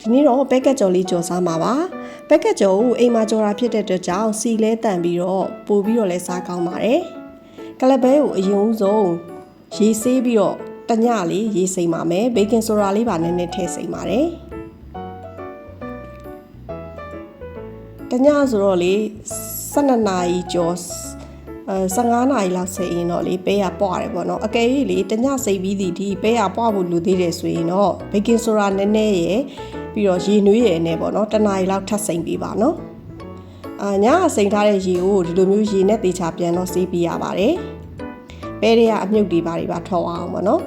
ဒီနေ့တော့ဘက်ကက်ကြော်လေးကြော်စားမှာပါဘက်ကက်ကြော်ကိုအိမ်မှာကြော်တာဖြစ်တဲ့အတွက်ကြောင့်စီလဲတန်ပြီးတော့ပို့ပြီးတော့လဲစားကောင်းပါတယ်ကလဘဲကိုအရင်ဦးဆုံးရေဆေးပြီးတော့တညလေးရေစိမ်ပါမယ်ဘေကင်ဆိုဒါလေးပါနည်းနည်းထည့်စိမ်ပါတယ်တညဆိုတော့လေ12နာရီကျော်အဲ15နာရီလောက်စိမ်ရင်တော့လေပဲရပွားတယ်ပေါ့နော်အကယ်၍လေတညစိမ်ပြီးသည်ဒီပဲရပွားဖို့လူသေးတယ်ဆိုရင်တော့ဘေကင်ဆိုဒါနည်းနည်းရယ် ပြီးတော့ရေနွေးရယ်နဲ့ပေါ့နော်တနာရီလောက်ထပ်စိမ်ပေးပါနော်အာညအစိမ်ထားတဲ့ရေကိုဒီလိုမျိုးရေနဲ့တေချာပြန်တော့ဆေးပြရပါတယ်ပဲတွေကအမြုပ်တွေပါတွေပါထော်အောင်ပေါ့နော်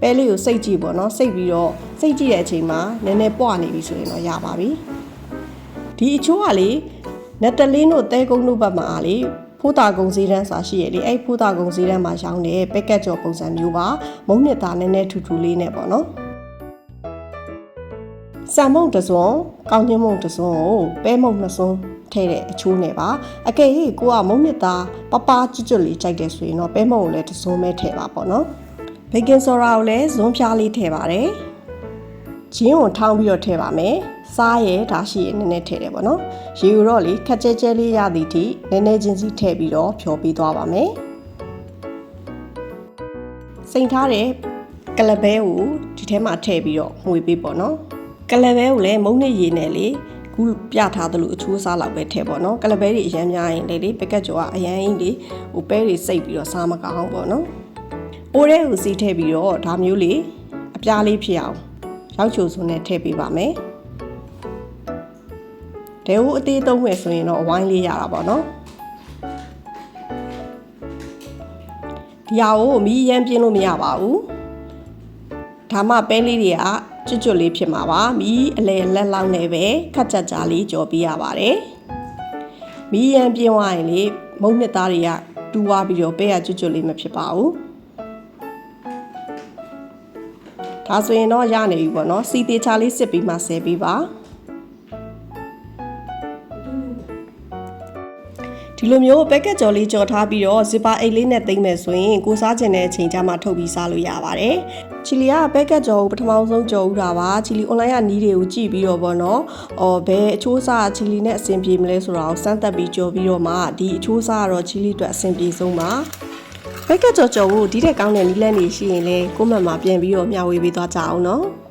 ပဲလေးကိုစိတ်ကြည့်ပေါ့နော်စိတ်ပြီးတော့စိတ်ကြည့်တဲ့အချိန်မှာနည်းနည်းပွားနေပြီဆိုရင်တော့ရပါပြီဒီအချိုးကလေနက်တလင်းတို့တဲကုန်းတို့ဘက်မှာလေဖိုးတာကုံစည်းတန်းစာရှိရလေအဲ့ဖိုးတာကုံစည်းတန်းမှာရောင်းတဲ့ပက်ကက်ကြော်ပုံစံမျိုးပါမုံနှစ်သားနည်းနည်းထူထူလေးနဲ့ပေါ့နော် ဆန်မုံတစ်စုံကောင်းချင်းမုံတစ်စုံကိုပဲမုံနှစ်စုံထဲတဲ့အချိုးနဲ့ပါအကယ်၍ကိုကမုံနှစ်သားပပကျွတ်ကျွတ်လေးကြိုက်တယ်ဆိုရင်တော့ပဲမုံကိုလည်းတစ်စုံပဲထည့်ပါပေါ့နော်ဘေကင်ဆိုဒါကိုလည်းဇွန်းဖြားလေးထည့်ပါတယ်ဂျင်းကိုထောင်းပြီးတော့ထည့်ပါမယ်စားရဲဒါရှိရနည်းနည်းထည့်တယ်ပေါ့နော်ရေကိုတော့လေခက်ကြဲကြဲလေးရသည်ထိနည်းနည်းချင်းစီထည့်ပြီးတော့ဖြောပေးသွားပါမယ်စိန်ထားတဲ့ကလဘဲကိုဒီထဲမှာထည့်ပြီးတော့မှွေပေးပေါ့နော် ကလဘဲကိုလည်းမုံနဲ့ရေနဲ့လေခုပြထားသလိုအချိုးစားလောက်ပဲထည့်ပေါ့နော်ကလဘဲတွေအရမ်းများရင်လေလေပကက်ကျော်ကအရမ်းကြီးလေဟိုပဲတွေစိတ်ပြီးတော့စားမကောင်းပေါ့နော်အိုးထဲကိုစီထည့်ပြီးတော့ဒါမျိုးလေအပြားလေးဖြစ်အောင်ရောက်ချိုစုံနဲ့ထည့်ပေးပါမယ်တဲဟိုအသေးသုံးမယ်ဆိုရင်တော့အဝိုင်းလေးရတာပေါ့နော်ဒီဟာကိုမီးရမ်းပြင်းလို့မရပါဘူးဒါမှပဲလေးတွေက ကျွတ်ကျွတ်လေးဖြစ်မှာပါမီးအလဲလက်လောက်နဲ့ပဲခက်ကြကြလေးကြော်ပြရပါတယ်မီးရမ်းပြင်းသွားရင်လေမုံနှစ်သားတွေကတူဝါပြီးတော့ပဲရကျွတ်ကျွတ်လေးမဖြစ်ပါဘူးဒါဆိုရင်တော့ရနေပြီပေါ့နော်စီသေးချာလေးစစ်ပြီးမှဆဲပေးပါဒီလိုမျိုးပက်ကက်ကြော်လေးကြော်ထားပြီးတော့ဇစ်ပါအိတ်လေးနဲ့သိမ့်မယ်ဆိုရင်ကိုစားချင်တဲ့အချိန်ကျမှထုတ်ပြီးစားလို့ရပါတယ်။ ချီလီကပက်ကက်ကြော်ကိုပထမဆုံးကြော်ဦးတာပါ။ချီလီ online ကနီးတွေကိုကြည့်ပြီးတော့ပေါ့နော်။အော်ဘယ်အချိုးစားချီလီနဲ့အဆင်ပြေမလဲဆိုတာကိုစမ်းသပ်ပြီးကြော်ပြီးတော့မှဒီအချိုးစားကတော့ချီလီအတွက်အဆင်ပြေဆုံးပါ။ဘက်ကက်ကြော်ကြော်ကိုဒီတဲ့ကောင်းတဲ့နီးလန်းနေရှိရင်လဲကိုမန်မှာပြန်ပြီးတော့မျှဝေပေးသွားကြအောင်နော်။